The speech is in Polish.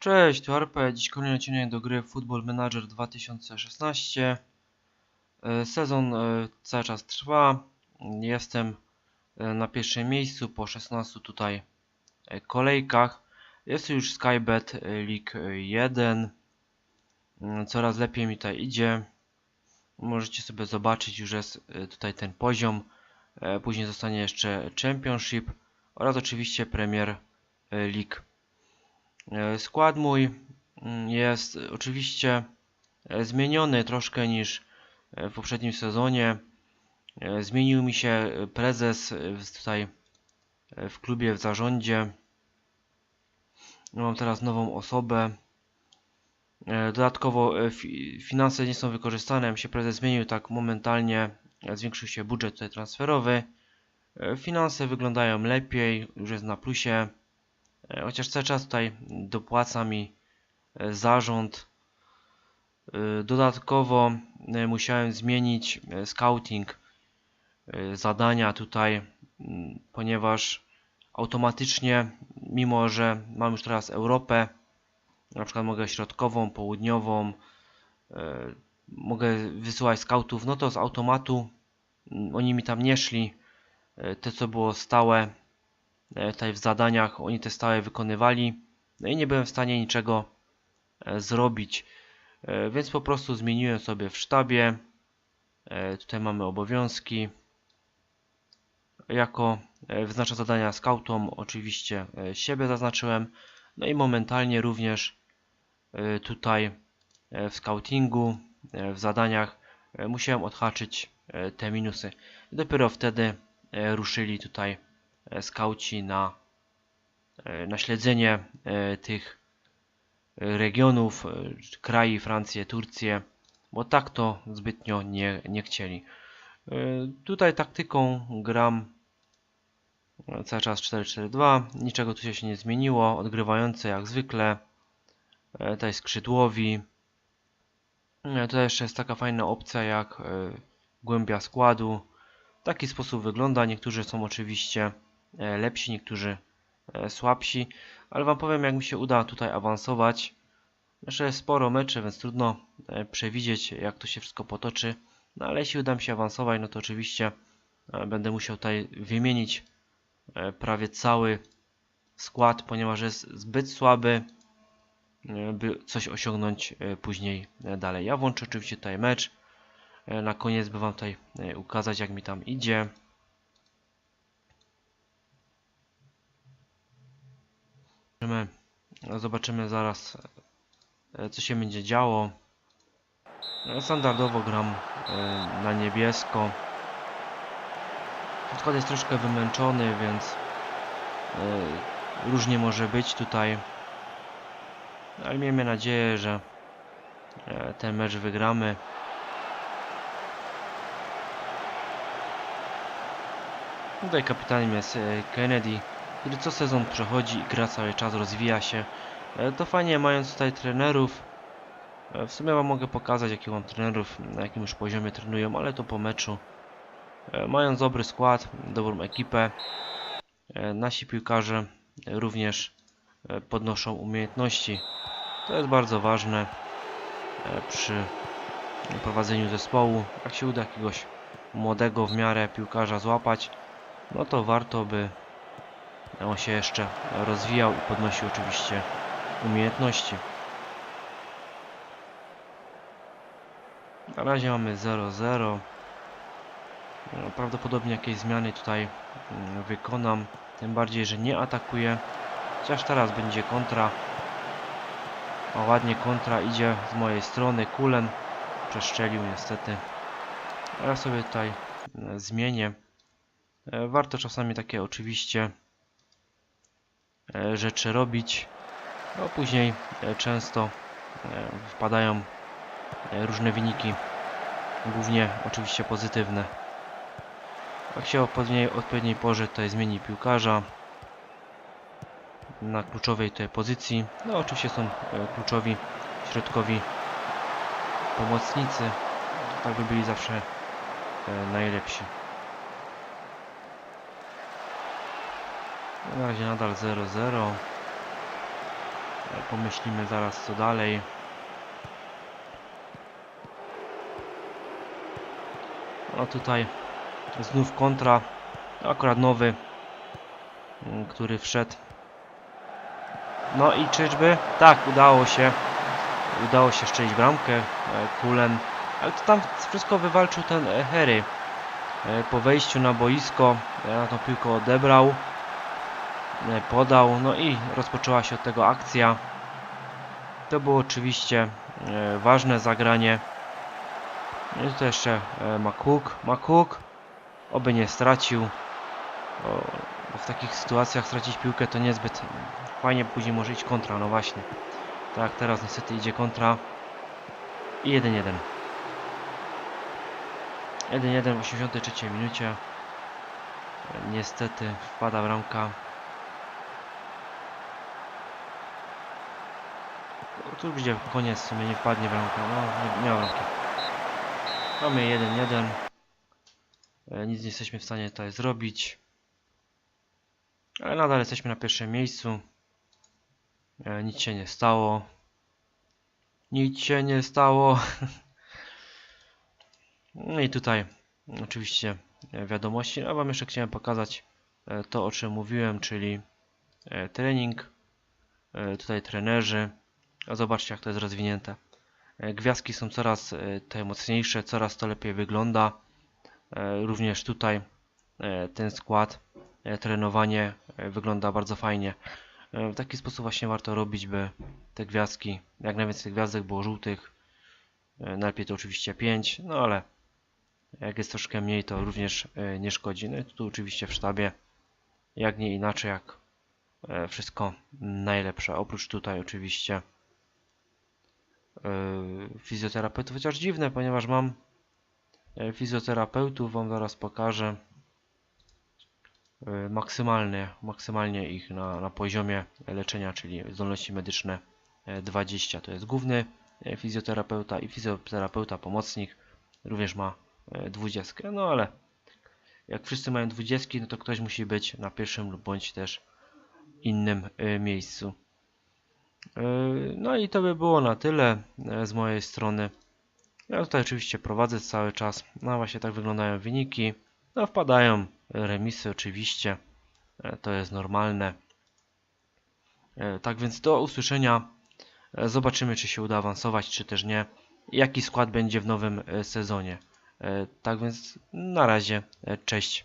Cześć, tu Arpe. Dziś kolejny odcinek do gry Football Manager 2016. E, Sezon e, cały czas trwa. Jestem e, na pierwszym miejscu po 16 tutaj kolejkach. Jest już Skybet League 1. Mm, Coraz lepiej mi tutaj idzie. Możecie sobie zobaczyć, już jest tutaj ten poziom. Później zostanie jeszcze Championship oraz oczywiście Premier League. E, Skład mój mm, jest oczywiście e, zmieniony troszkę niż e, w poprzednim sezonie. Zmienił mi się prezes tutaj w klubie, w zarządzie. Mam teraz nową osobę. Dodatkowo fi- finanse nie są wykorzystane. Mi się prezes zmienił tak momentalnie. Zwiększył się budżet transferowy. Finanse wyglądają lepiej, już jest na plusie. E, Chociaż cały czas tutaj dopłaca mi e, zarząd. E, Dodatkowo musiałem zmienić scouting zadania tutaj, ponieważ automatycznie, mimo że mam już teraz Europę, na przykład mogę środkową, południową, mogę wysyłać scoutów, no to z automatu oni mi tam nie szli. Te co było stałe, tutaj w zadaniach oni te stałe wykonywali. No i nie byłem w stanie niczego e, zrobić. E, więc po prostu zmieniłem sobie w sztabie. E, tutaj mamy obowiązki. Jako e, wyznacza zadania scoutom oczywiście e, siebie zaznaczyłem. No i momentalnie również e, tutaj e, w scoutingu e, w zadaniach e, musiałem odhaczyć e, te minusy. Dopiero wtedy e, ruszyli tutaj e, skauci na, e, na śledzenie e, tych e, regionów, e, krajów, Francję, Turcję, bo tak to zbytnio nie, nie chcieli. E, Tutaj taktyką gram e, cały czas 4-4-2, niczego tu się nie zmieniło, odgrywające jak zwykle, E, tutaj skrzydłowi. E, Tutaj jeszcze jest taka fajna opcja jak e, głębia składu. Taki sposób wygląda. Niektórzy są oczywiście e, lepsi, niektórzy e, słabsi, ale Wam powiem jak mi się uda tutaj awansować. Jeszcze jest sporo meczy, więc trudno e, przewidzieć jak to się wszystko potoczy. No ale jeśli uda mi się awansować, no to oczywiście e, będę musiał tutaj wymienić e, prawie cały skład, ponieważ jest zbyt słaby, e, by coś osiągnąć e, później e, dalej. Ja włączę oczywiście tutaj mecz. E, Na koniec by Wam tutaj e, ukazać jak mi tam idzie. Zobaczymy, zobaczymy zaraz e, co się będzie działo. E, Standardowo gram e, na niebiesko. Skład jest troszkę wymęczony, więc e, różnie może być tutaj. Ale miejmy nadzieję, że ten mecz wygramy. Tutaj kapitanem jest Kennedy, który co sezon przechodzi i gra cały czas, rozwija się. E, To fajnie mając tutaj trenerów. E, W sumie wam mogę pokazać jakie mam trenerów, na jakim już poziomie trenują, ale to po meczu. E, Mając dobry skład, dobrą ekipę, nasi piłkarze również podnoszą umiejętności. To jest bardzo ważne przy prowadzeniu zespołu. Jak się uda jakiegoś młodego w miarę piłkarza złapać, no to warto by on się jeszcze rozwijał i podnosił oczywiście umiejętności. Na razie mamy 0-0. No, Prawdopodobnie jakieś zmiany tutaj mm, wykonam. Tym bardziej, że nie atakuję. Chociaż teraz będzie kontra. O, ładnie kontra idzie z mojej strony. Kulen przeszczelił niestety. A ja sobie tutaj e, zmienię. E, Warto czasami takie oczywiście rzeczy robić. Bo później e, często e, wpadają e, różne wyniki. Głównie oczywiście pozytywne. Jak się o odpowiedniej, porze tutaj zmieni piłkarza na kluczowej tutaj pozycji. No oczywiście są e, kluczowi środkowi pomocnicy. Tak by byli zawsze e, najlepsi. Na razie nadal 0-0. pomyślimy zaraz co dalej. No tutaj znów kontra, akurat nowy, mm, który wszedł. No i czyżby? Tak, udało się. Udało się szczelić bramkę, e, Kulen. Ale to tam wszystko wywalczył ten e, Harry. E, Po wejściu na boisko, e, tą piłkę odebrał, e, podał, no i rozpoczęła się od tego akcja. To było oczywiście e, ważne zagranie. No I tutaj jeszcze e, McCook. McCook, oby nie stracił. Bo w takich sytuacjach stracić piłkę to niezbyt fajnie, później może iść kontra, no właśnie. Tak, teraz niestety idzie kontra. I 1-1. 1-1 w 83 minucie. E, Niestety wpada bramka. Tu będzie koniec, w sumie nie wpadnie bramka. No, nie, nie ma bramki. Mamy 1-1. E, Nic nie jesteśmy w stanie tutaj zrobić. Ale nadal jesteśmy na pierwszym miejscu. E, Nic się nie stało. Nic się nie stało. No i tutaj oczywiście e, wiadomości. A Wam jeszcze chciałem pokazać to, o czym mówiłem, czyli trening. Tutaj trenerzy. Zobaczcie, jak to jest rozwinięte. E, Gwiazdki są coraz e, te mocniejsze, coraz to lepiej wygląda. E, Również tutaj ten skład, trenowanie wygląda bardzo fajnie. W taki sposób właśnie warto robić, by te gwiazdki, jak najwięcej gwiazdek było żółtych. Najlepiej to oczywiście 5, no ale jak jest troszkę mniej, to również nie szkodzi. No i tu oczywiście w sztabie, jak nie inaczej, jak wszystko najlepsze. Oprócz tutaj oczywiście fizjoterapeutów, chociaż dziwne, ponieważ mam e, fizjoterapeutów, wam zaraz pokażę e, maksymalnie, maksymalnie ich na, na poziomie leczenia, czyli zdolności medyczne e, 20. To jest główny e, fizjoterapeuta i fizjoterapeuta pomocnik również ma e, 20. No ale jak wszyscy mają 20, no to ktoś musi być na pierwszym lub bądź też innym e, miejscu. E, No i to by było na tyle e, z mojej strony. Ja tutaj oczywiście prowadzę cały czas. No właśnie tak wyglądają wyniki. No wpadają remisy oczywiście. E, To jest normalne. Tak więc do usłyszenia. Zobaczymy czy się uda awansować czy też nie. Jaki skład będzie w nowym sezonie. Tak więc na razie. Cześć.